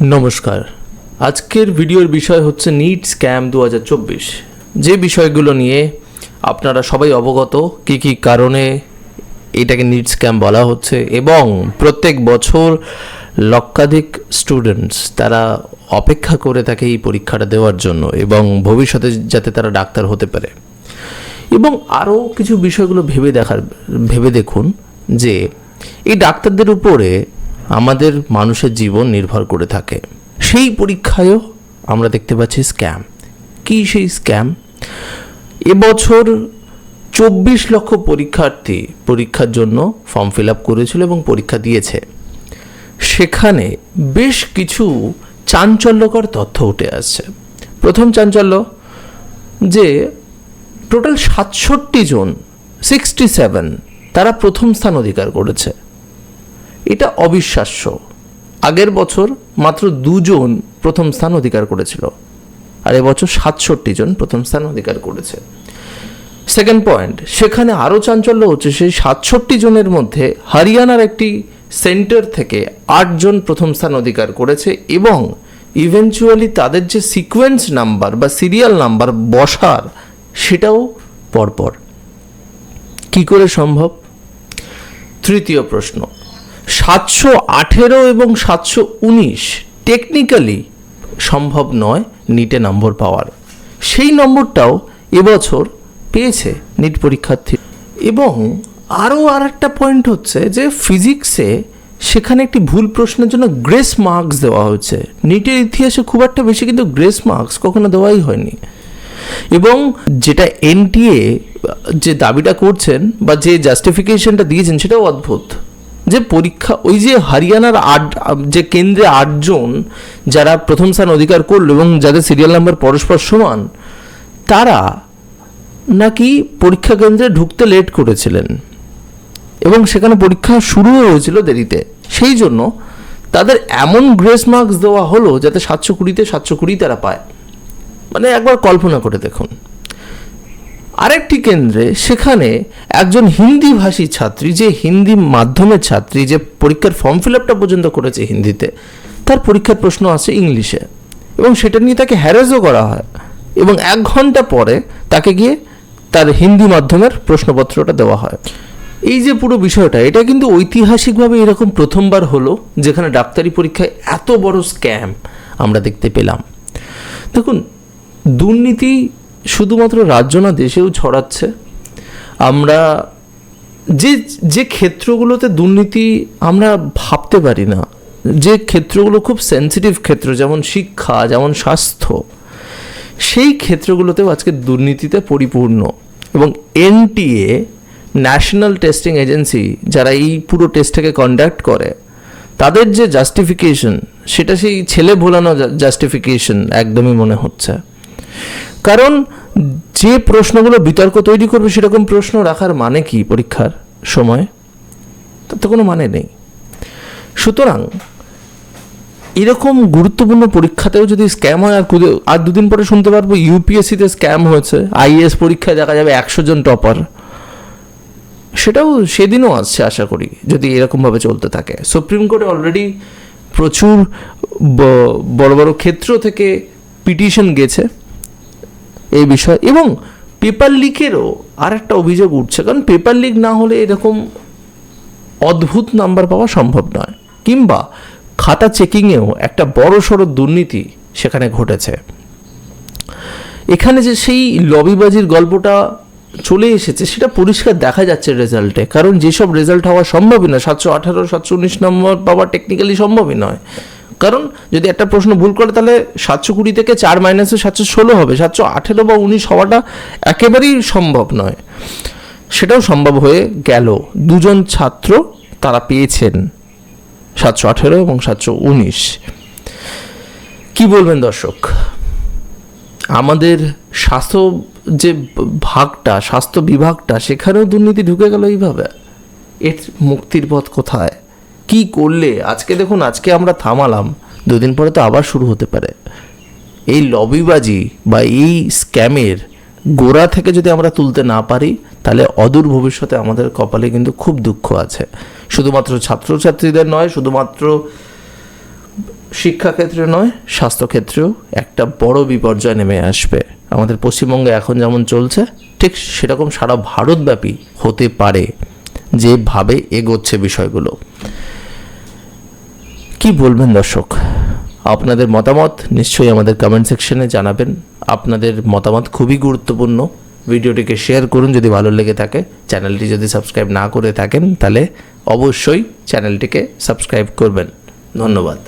নমস্কার। আজকের ভিডিওর বিষয় হচ্ছে নিট স্ক্যাম দু হাজার চব্বিশ। যে বিষয়গুলো নিয়ে আপনারা সবাই অবগত, কি কি কারণে এটাকে নিট স্ক্যাম বলা হচ্ছে, এবং প্রত্যেক বছর লক্ষাধিক স্টুডেন্টস তারা অপেক্ষা করে থাকে এই পরীক্ষাটা দেওয়ার জন্য, এবং ভবিষ্যতে যাতে তারা ডাক্তার হতে পারে। এবং আরও কিছু বিষয়গুলো ভেবে দেখার, ভেবে দেখুন যে এই ডাক্তারদের উপরে আমাদের মানুষের জীবন নির্ভর করে থাকে। সেই পরীক্ষায়ও আমরা দেখতে পাচ্ছি স্ক্যাম। কী সেই স্ক্যাম? এবছর চব্বিশ লক্ষ পরীক্ষার্থী পরীক্ষার জন্য ফর্ম ফিল আপ করেছিল এবং পরীক্ষা দিয়েছে। সেখানে বেশ কিছু চাঞ্চল্যকর তথ্য উঠে আসছে। প্রথম চাঞ্চল্য যে টোটাল সাতষট্টি জন সিক্সটি সেভেন তারা প্রথম স্থান অধিকার করেছে। এটা অবিশ্বাস্য। আগের বছর মাত্র দুজন প্রথম স্থান অধিকার করেছিল আর এবছর সাতষট্টি জন প্রথম স্থান অধিকার করেছে। সেকেন্ড পয়েন্ট সেখানে আরও চাঞ্চল্য হচ্ছে সেই সাতষট্টি জনের মধ্যে হরিয়ানার একটি সেন্টার থেকে আটজন প্রথম স্থান অধিকার করেছে এবং ইভেনচুয়ালি তাদের যে সিকোয়েন্স নাম্বার বা সিরিয়াল নাম্বার বসার, সেটাও পরপর। কি করে সম্ভব? তৃতীয় প্রশ্ন সাতশো আঠেরো এবং সাতশো উনিশ টেকনিক্যালি সম্ভব নয় নিটে নম্বর পাওয়ার। সেই নম্বরটাও এবছর পেয়েছে নিট পরীক্ষার্থী। এবং আরও আর একটা পয়েন্ট হচ্ছে যে ফিজিক্সে সেখানে একটি ভুল প্রশ্নের জন্য গ্রেস মার্কস দেওয়া হয়েছে। নিটের ইতিহাসে খুব একটা বেশি কিন্তু গ্রেস মার্কস কখনো দেওয়াই হয়নি। এবং যেটা এনটিএ যে দাবিটা করছেন বা যে জাস্টিফিকেশনটা দিয়েছেন সেটাও অদ্ভুত। যে পরীক্ষা, ওই যে হরিয়ানার আট, যে কেন্দ্রে আটজন যারা প্রথম স্থান অধিকার করল এবং যাদের সিরিয়াল নাম্বার পরস্পর সমান, তারা নাকি পরীক্ষা কেন্দ্রে ঢুকতে লেট করেছিলেন। এবং সেখানে পরীক্ষা শুরু হয়েছিল দেরিতে। সেই জন্য তাদের এমন গ্রেস মার্কস দেওয়া হলো যাতে সাতশো কুড়িতে সাতশো কুড়ি তারা পায়। মানে একবার কল্পনা করে দেখুন। আরেকটি কেন্দ্রে সেখানে একজন হিন্দি ভাষী ছাত্রী, যে হিন্দি মাধ্যমের ছাত্রী, যে পরীক্ষার ফর্ম ফিল আপটা পর্যন্ত করেছে হিন্দিতে, তার পরীক্ষার প্রশ্ন আছে ইংলিশে এবং সেটা নিয়ে তাকে হ্যারাসও করা হয় এবং এক ঘণ্টা পরে তাকে গিয়ে তার হিন্দি মাধ্যমের প্রশ্নপত্রটা দেওয়া হয়। এই যে পুরো বিষয়টা, এটা কিন্তু ঐতিহাসিকভাবে এরকম প্রথমবার হলো যেখানে ডাক্তারি পরীক্ষায় এত বড় স্ক্যাম আমরা দেখতে পেলাম। দেখুন, দুর্নীতি শুধুমাত্র রাজ্য না, দেশেও ছড়াচ্ছে। আমরা যে যে ক্ষেত্রগুলোতে দুর্নীতি আমরা ভাবতে পারি না, যে ক্ষেত্রগুলো খুব সেন্সিটিভ ক্ষেত্র, যেমন শিক্ষা, যেমন স্বাস্থ্য, সেই ক্ষেত্রগুলোতেও আজকে দুর্নীতিতে পরিপূর্ণ। এবং এনটিএ ন্যাশনাল টেস্টিং এজেন্সি যারা এই পুরো টেস্টটাকে কন্ডাক্ট করে, তাদের যে জাস্টিফিকেশন সেটা সেই ছেলে ভোলানো জাস্টিফিকেশন একদমই মনে হচ্ছে। কারণ যে প্রশ্নগুলো বিতর্ক তৈরি করবে সেরকম প্রশ্ন রাখার মানে কি পরীক্ষার সময়? তার তো কোনো মানে নেই। সুতরাং এরকম গুরুত্বপূর্ণ পরীক্ষাতেও যদি স্ক্যাম হয়, আর কুদে- আর দুদিন পরে শুনতে পারব ইউপিএসসিতে স্ক্যাম হয়েছে। আইএস পরীক্ষায় দেখা যাবে একশো জন টপার সেটাও সেদিনও আসছে আশা করি, যদি এরকমভাবে চলতে থাকে। সুপ্রিম কোর্টে অলরেডি প্রচুর বড় বড় ক্ষেত্র থেকে পিটিশন গেছে। এই বিষয়। এবং পেপার লিকেরও আর একটা অভিযোগ উঠছে, কারণ পেপার লিক না হলে এরকম অদ্ভুত নাম্বার পাওয়া সম্ভব নয়। কিংবা খাতা চেকিংয়েও একটা বড় সড়ো দুর্নীতি সেখানে ঘটেছে। এখানে যে সেই লবিবাজির গল্পটা চলে এসেছে, সেটা পরিষ্কার দেখা যাচ্ছে রেজাল্টে কারণ যেসব রেজাল্ট হওয়া সম্ভবই না, সাতশো আঠারো, সাতশো উনিশ নম্বর পাওয়া টেকনিক্যালি সম্ভবই নয়। কারণ যদি একটা প্রশ্ন ভুল করে, তাহলে সাতশো কুড়ি থেকে চার মাইনাসে সাতশো ষোলো হবে। সাতশো আঠেরো বা উনিশ হওয়াটা একেবারেই সম্ভব নয়। সেটাও সম্ভব হয়ে গেল। দুজন ছাত্র তারা পেয়েছেন সাতশো আঠেরো এবং সাতশো উনিশ। কি বলবেন দর্শক? আমাদের স্বাস্থ্য যে ভাগটা, স্বাস্থ্য বিভাগটা, সেখানেও দুর্নীতি ঢুকে গেল এইভাবে। এর মুক্তির পথ কোথায়? কি করলে? আজকে দেখুন, আজকে আমরা থামালাম, দুদিন পরে তো আবার শুরু হতে পারে। এই লবিবাজি বা এই স্ক্যামের গোড়া থেকে যদি আমরা তুলতে না পারি, তাহলে অদূর ভবিষ্যতে আমাদের কপালে কিন্তু খুব দুঃখ আছে। শুধুমাত্র ছাত্রছাত্রীদের নয়, শুধুমাত্র শিক্ষাক্ষেত্রে নয়, স্বাস্থ্যক্ষেত্রেও একটা বড় বিপর্যয় নেমে আসবে। আমাদের পশ্চিমবঙ্গে এখন যেমন চলছে, ঠিক সেরকম সারা ভারতব্যাপী হতে পারে, যেভাবে এগোচ্ছে বিষয়গুলো। কি বলবেন দর্শক? আপনাদের মতামত নিশ্চয়ই আমাদের কমেন্ট সেকশনে জানাবেন। আপনাদের মতামত খুবই গুরুত্বপূর্ণ। ভিডিওটিকে শেয়ার করুন যদি ভালো লেগে থাকে। চ্যানেলটি যদি সাবস্ক্রাইব না করে থাকেন, তাহলে অবশ্যই চ্যানেলটিকে সাবস্ক্রাইব করবেন। ধন্যবাদ।